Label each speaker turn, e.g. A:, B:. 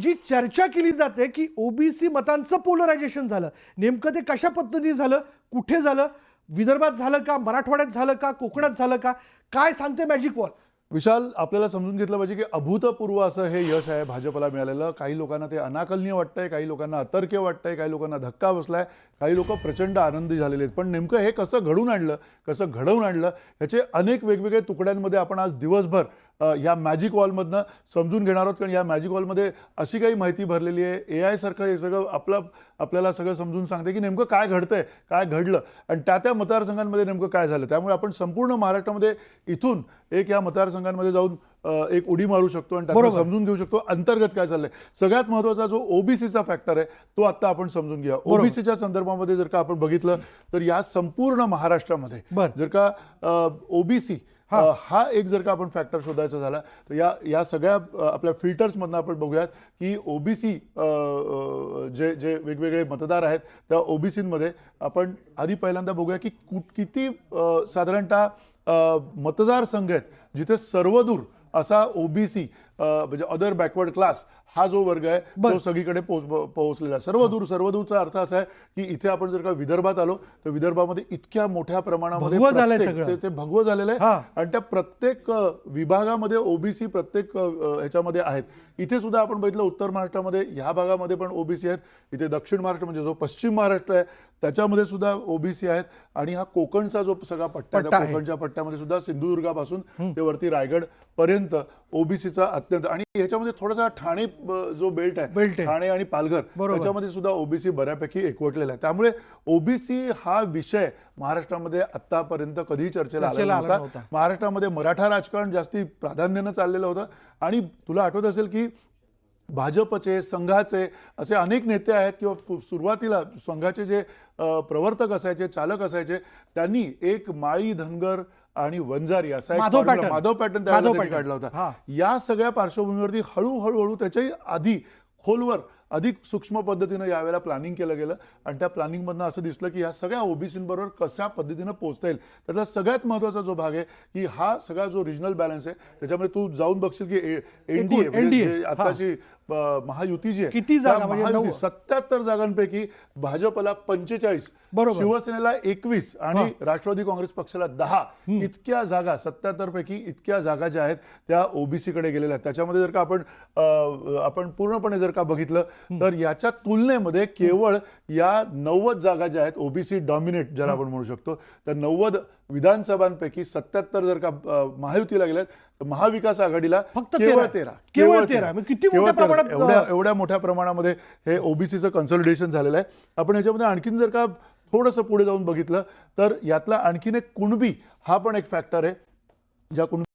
A: जी चर्चा केली जाते की ओबीसी मतांचं पोलरायझेशन झालं. नेमकं ते कशा पद्धतीने झालं? कुठे झालं? विदर्भात झालं का? मराठवाड्यात झालं का? कोकणात झालं का? काय सांगते मॅजिक वॉल
B: विशाल आपल्याला समजून घेतलं पाहिजे की अभूतपूर्व असं हे यश आहे भाजपला मिळालेलं. काही लोकांना ते अनाकलनीय वाटतंय काही लोकांना अतर्क्य वाटतंय काही लोकांना धक्का बसलाय काही लोक प्रचंड आनंदी झालेले आहेत. पण नेमकं हे कसं घडून आणलं कसं घडवून आणलं ह्याचे अनेक वेगवेगळ्या तुकड्यांमध्ये आपण आज दिवसभर या मॅजिक वॉलमधनं समजून घेणार आहोत. कारण या मॅजिक वॉलमध्ये अशी काही माहिती भरलेली आहे. ए आय सारखं हे सगळं आपलं आपल्याला सगळं समजून सांगते की नेमकं काय घडतंय काय घडलं आणि त्या त्या मतदारसंघांमध्ये नेमकं काय झालं. त्यामुळे आपण संपूर्ण महाराष्ट्रामध्ये इथून एक या मतदारसंघांमध्ये जाऊन एक उडी मारू शकतो आणि
A: बरोबर.
B: समजून घेऊ शकतो अंतर्गत काय चाललंय. सगळ्यात महत्त्वाचा जो ओबीसीचा फॅक्टर आहे तो आता आपण समजून घ्या ओबीसीच्या संदर्भामध्ये जर का आपण बघितलं तर या संपूर्ण महाराष्ट्रामध्ये. जर का ओबीसी हा. एक जर का आपण फॅक्टर शोधायचा झाला तर या या सगळ्या आपल्या फिल्टर्समधनं आपण बघूयात की ओबीसी जे जे वेगवेगळे मतदार आहेत त्या ओबीसीमध्ये आपण आधी पहिल्यांदा बघूया की कुठ- किती साधारणतः मतदारसंघ आहेत जिथे सर्वदूर असा ओबीसी म्हणजे अदर बॅकवर्ड क्लास हा जो वर्ग आहे. तो सगळीकडे पोहोच पोहोचलेला आहे सर्वदूर सर्वदूरचा अर्थ असा आहे की इथे आपण जर का विदर्भात आलो तर विदर्भामध्ये इतक्या मोठ्या प्रमाणामध्ये. ते- भगवं झालेलं. आहे आणि त्या प्रत्येक विभागामध्ये ओबीसी प्रत्येक ह्याच्यामध्ये आहेत इथे सुद्धा आपण बघितलं उत्तर महाराष्ट्रामध्ये ह्या भागामध्ये पण ओबीसी आहेत इथे दक्षिण महाराष्ट्र म्हणजे जो पश्चिम महाराष्ट्र आहे त्याच्यामध्ये सुद्धा ओबीसी आहेत आणि हा कोकणचा जो सगळा पट्टा. कोकणच्या पट्ट्यामध्ये सुद्धा सिंधुदुर्गापासून ते वरती रायगड पर्यंत ओबीसीचा अत्यंत आणि ह्याच्यामध्ये थोडासा ठाणे जो बेल्ट
A: बेल्ट
B: आहे
A: आहे.
B: ठाणे आणि पालघर. त्याच्यामध्ये सुद्धा ओबीसी बऱ्यापैकी एकवटलेला आहे त्यामुळे ओबीसी हा विषय महाराष्ट्रामध्ये आतापर्यंत कधीही चर्चेला आलेला नव्हता. महाराष्ट्रामध्ये मराठा राजकारण जास्ती प्राधान्यानं चाललेलं होतं आणि तुला आठवत असेल की भाजपचे संघाचे असे अनेक नेते आहेत किंवा सुरुवातीला संघाचे जे प्रवर्तक असायचे चालक असायचे त्यांनी एक माळी धनगर आणि वंजारी असा एक
A: माधव
B: पॅटर्न त्यावेळेला
A: pattern.
B: काढला. होता या सगळ्या पार्श्वभूमीवरती हळूहळू हळू त्याच्याही आधी खोलवर अधिक सूक्ष्म पद्धतीनं यावेळेला प्लॅनिंग केलं गेलं आणि त्या प्लॅनिंगमधनं असं दिसलं की या सगळ्या ओबीसींबरोबर कशा पद्धतीनं पोहोचता येईल त्याचा सगळ्यात महत्त्वाचा जो भाग आहे की हा सगळा जो रिजनल बॅलन्स आहे त्याच्यामध्ये तू जाऊन बघशील की एनडीए
A: हा.
B: आताची महायुती जी आहे
A: किती जागा म्हणजे?
B: सत्याहत्तर जागांपैकी भाजपला पंचेचाळीस
A: बरोबर.
B: शिवसेनेला एकवीस आणि राष्ट्रवादी काँग्रेस पक्षाला दहा इतक्या जागा सत्याहत्तर पैकी इतक्या जागा ज्या आहेत त्या ओबीसी कडे गेलेल्या आहेत त्याच्यामध्ये जर का आपण आपण पूर्णपणे जर का बघितलं तर याच्या तुलनेमध्ये केवळ या नव्वद जागा ज्या आहेत ओबीसी डॉमिनेट ज्याला आपण म्हणू शकतो तर नव्वद विधानसभांपैकी सत्याहत्तर जर का महायुतीला गेल्यात तर महाविकास आघाडीला
A: फक्त
B: केवळ
A: तेरा. केवळ तेरा. मग किती
B: एवढ्या एवढ्या मोठ्या प्रमाणामध्ये हे ओबीसीचं कन्सॉलिडेशन झालेलं आहे. आपण याच्यामध्ये आणखीन जर का थोडंसं पुढे जाऊन बघितलं तर यातला आणखीन एक कुणबी हा पण एक फॅक्टर आहे ज्या कुणबी